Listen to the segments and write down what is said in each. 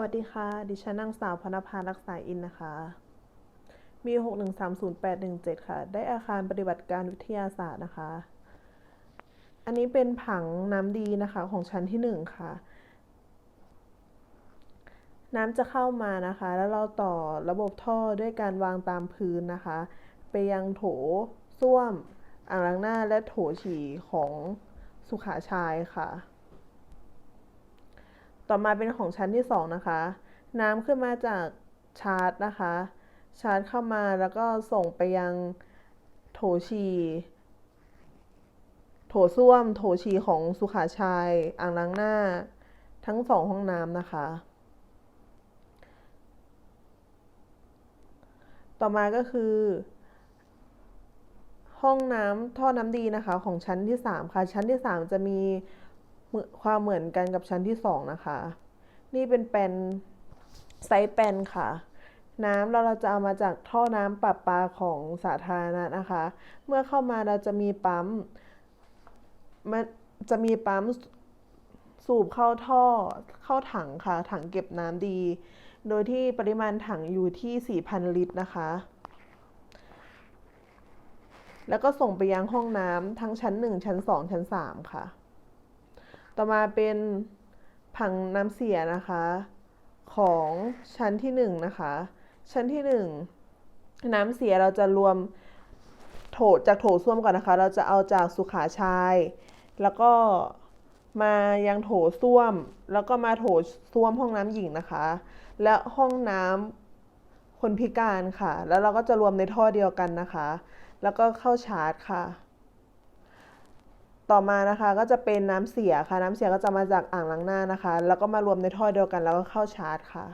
วัสดีค่ะ ดิฉันนางสาวพนภารักษาอินนะคะ มี 6130817 ค่ะ ได้อาคารปฏิบัติการวิทยาศาสตร์นะคะ อันนี้เป็นผังน้ำดีนะคะของชั้นที่ 1 ค่ะ น้ำจะเข้ามานะคะ แล้วเราต่อระบบท่อด้วยการวางตามพื้นนะคะ ไปยังโถส้วม อ่างล้างหน้าและโถฉี่ของสุขาชายค่ะ ต่อมาเป็นของชั้นที่สองนะคะ น้ำขึ้นมาจากชาร์จนะคะ ชาร์จเข้ามาแล้วก็ส่งไปยังโถฉี่โถส้วม โถฉี่ของสุขาชายอ่างล้างหน้า ทั้งสองห้องน้ำนะคะ ต่อมาก็คือ ห้องน้ำท่อน้ำดีนะคะของชั้นที่ 3 ค่ะ ชั้นที่ 3 จะมี ความเหมือนกันกับชั้นที่2นะคะ นี่เป็นแปนไซส์แปนค่ะ น้ำเราเราจะเอามาจากท่อน้ำประปาของสาธารณะนะคะ เมื่อเข้ามาเราจะมีปั๊มมันจะมีปั๊มสูบเข้าท่อเข้าถังค่ะ ถังเก็บน้ำดี โดยที่ปริมาณถังอยู่ที่ 4,000 ลิตรนะคะ แล้วก็ส่งไปยังห้องน้ำทั้งชั้น 1 ชั้น 2 ชั้น 3 ค่ะ ต่อมาเป็นผังน้ำเสียนะคะ ของชั้นที่1นนะคะ ชั้นที่ 1 น้ำเสียเราจะรวมโถจากโถส้วมก่อนนะคะ เราจะเอาจากสุขาชาย แล้วก็มายังโถส้วม แล้วก็มาโถส้วมห้องน้ำหญิงนะคะ และห้องน้ำคนพิการค่ะ แล้วเราก็จะรวมในท่อเดียวกันนะคะ แล้วก็เข้าชาร์จค่ะ ต่อมานะคะก็จะเป็นน้ำเสียค่ะ น้ำเสียก็จะมาจากอ่างล้างหน้านะคะ แล้วก็มารวมในท่อเดียวกันแล้วก็เข้าชาร์จค่ะ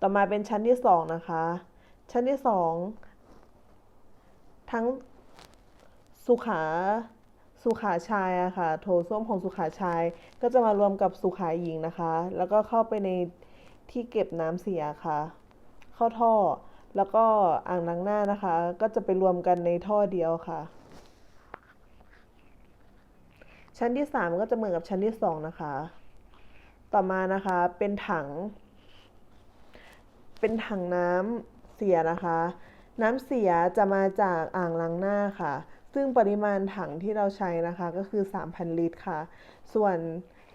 ต่อมาเป็นชั้นที่สองนะคะ ชั้นที่สองทั้งสุขาสุขาชายอะค่ะ โถส้วมของสุขาชาย ก็จะมารวมกับสุขาหญิงนะคะ แล้วก็เข้าไปในที่เก็บน้ำเสียค่ะ เข้าท่อ แล้วก็อ่างล้างหน้านะคะ ก็จะไปรวมกันในท่อเดียวค่ะ ชั้นที่สามก็จะเหมือนกับชั้นที่สองนะคะ ต่อมานะคะเป็นถัง เป็นถังน้ำเสียนะคะ น้ำเสียจะมาจากอ่างล้างหน้าค่ะ ซึ่งปริมาณถังที่เราใช้นะคะก็คือ 3,000 ลิตรค่ะ ส่วน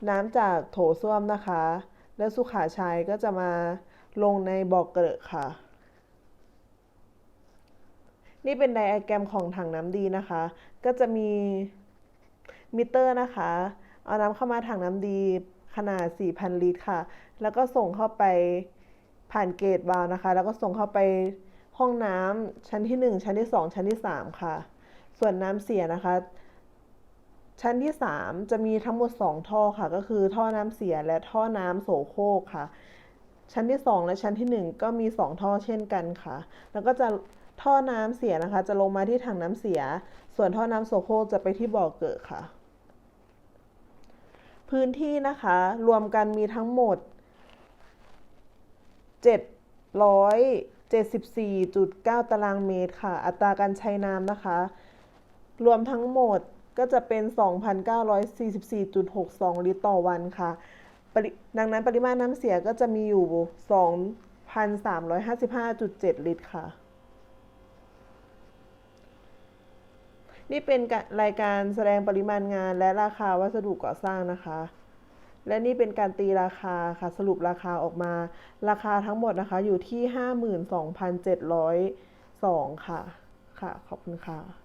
น้ำจากโถส้วมนะคะ และสุขาชัยก็จะมาลงในบ่อกเกลอะค่ะ นี่เป็นไดอะแกรมของถังน้ำดีนะคะ ก็จะมีมิเตอร์นะคะ เอาน้ำเข้ามาถังน้ำดีขนาด 4,000 ลิตรค่ะ แล้วก็ส่งเข้าไปผ่านเกตวาล์วนะคะ แล้วก็ส่งเข้าไปห้องน้ำชั้นที่ 1 ชั้นที่ 2 ชั้นที่ 3 ค่ะ ส่วนน้ำเสียนะคะ ชั้นที่ 3 จะมีทั้งหมด 2 ท่อค่ะ ก็คือท่อน้ำเสียและท่อน้ำโสโครกค่ะ ชั้นที่ 2 และชั้นที่ 1 ก็มี 2 ท่อเช่นกันค่ะ แล้วก็จะ ท่อน้ำเสียนะคะ จะลงมาที่ถังน้ำเสีย ส่วนท่อน้ำโสโครกจะไปที่บ่อเกิดค่ะ พื้นที่นะคะ รวมกันมีทั้งหมด 774.9 ตารางเมตรค่ะ อัตราการใช้น้ำนะคะ รวมทั้งหมดก็จะเป็น 2,944.62 ลิตรต่อวันค่ะ ดังนั้นปริมาณน้ำเสียก็จะมีอยู่ 2,355.7 ลิตรค่ะ นี่เป็นรายการแสดงปริมาณงานและราคาวัสดุก่อสร้างนะคะ และนี่เป็นการตีราคาค่ะสรุปราคาออกมา ราคาทั้งหมดนะคะอยู่ที่ 52,702 ค่ะ ค่ะ ขอบคุณค่ะ